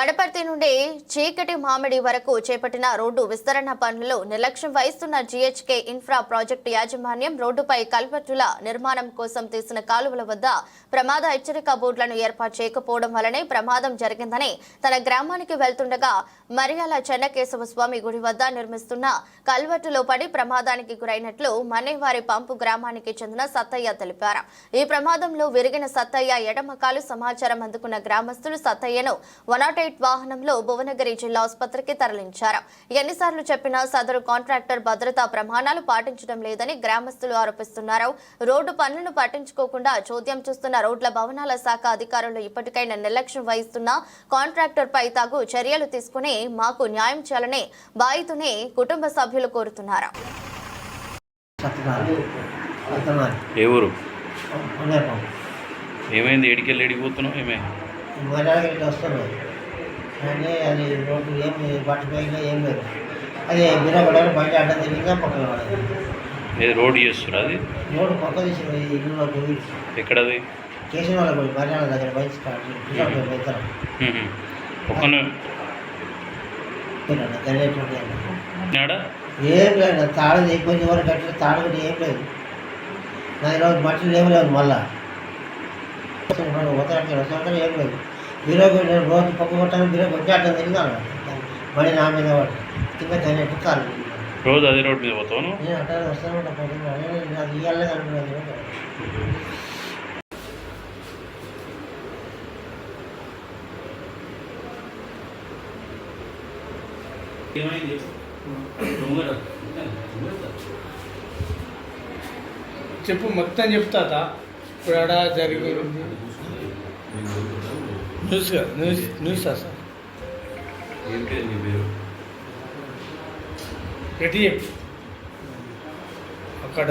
వడపర్తి నుండి చీకటి మామిడి వరకు చేపట్టిన రోడ్డు విస్తరణ పనులు నిర్లక్ష్యం వహిస్తున్న జీహెచ్కే ఇన్ఫ్రా ప్రాజెక్టు యాజమాన్యం రోడ్డుపై కల్వర్టుల నిర్మాణం కోసం తీసిన కాలువల వద్ద ప్రమాద హెచ్చరిక బోర్డులను ఏర్పాటు చేయకపోవడం వలనే ప్రమాదం జరిగిందని తన గ్రామానికి వెళ్తుండగా మరియాల చెన్నకేశవ స్వామి గుడి వద్ద నిర్మిస్తున్న కల్వర్టులో పడి ప్రమాదానికి గురైనట్లు మన్నేవారి పంపు గ్రామానికి చెందిన సత్తయ్య తెలిపారు. ఈ ప్రమాదంలో విరిగిన సత్తయ్య ఎడమకాలు సమాచారం అందుకున్న గ్రామస్తులు సత్తయ్యను వన్ ఎయిట్ వాహనంలో భువనగిరి జిల్లా ఆసుపత్రికి తరలించారు. ఎన్నిసార్లు చెప్పినా సదరు కాంట్రాక్టర్ భద్రతా ప్రమాణాలు పాటించడం లేదని గ్రామస్తులు ఆరోపిస్తున్నారు. రోడ్డు పనులను పట్టించుకోకుండా చోద్యం చూస్తున్న రోడ్ల భవనాల శాఖ అధికారులు ఇప్పటికైనా నిర్లక్ష్యం వహిస్తున్న కాంట్రాక్టర్ పై తగు చర్యలు తీసుకుని మాకు న్యాయం చేయాలని బాధితుని కుటుంబ సభ్యులు కోరుతున్నారు. ఏ ఊరు? ఏమైంది? ఏడికెళ్ళి ఏడిపోతున్నావు ఏమైంది? కానీ అది రోడ్డు ఏం పట్టుకోయినా ఏం లేదు. అది బిరగడాలు బయట అడ్డం తిరిగినా పక్కన పడదు. ఏది రోడ్ చేస్తురా అది? రోడ్డు పక్క తీసి ఇల్లు ఎక్కడది? కేసిన వాళ్ళ మర్యాద దగ్గర బయట నాడా? ఏం లేదు తాడు అయిపోయింది ఎవరు కట్టిన తాడు కట్టి ఏం లేదు. నా ఈరోజు మట్టి లేవలేదు మళ్ళా. ఉత్తరానికి వస్తాను ఏం లేదు. బీరో రోజు పక్క కొట్టాను బీరో కొట్టి అట్లా తిరిగాను మళ్ళీ నా మీద పడి కింద కానీ కాలు రోజు అదే రోడ్ మీద పోతావు నువ్వు? నేను అట్లా వస్తాను ఉంటా పోతున్నాను అది ఇవ్వాలే అనుకున్నాను చెప్పు మొత్తం చెప్తాత ఇప్పుడు ఆడ జరిగి న్యూస్ న్యూస్ న్యూస్ సార్ ఏం పేరు నీ పేరు అక్కడ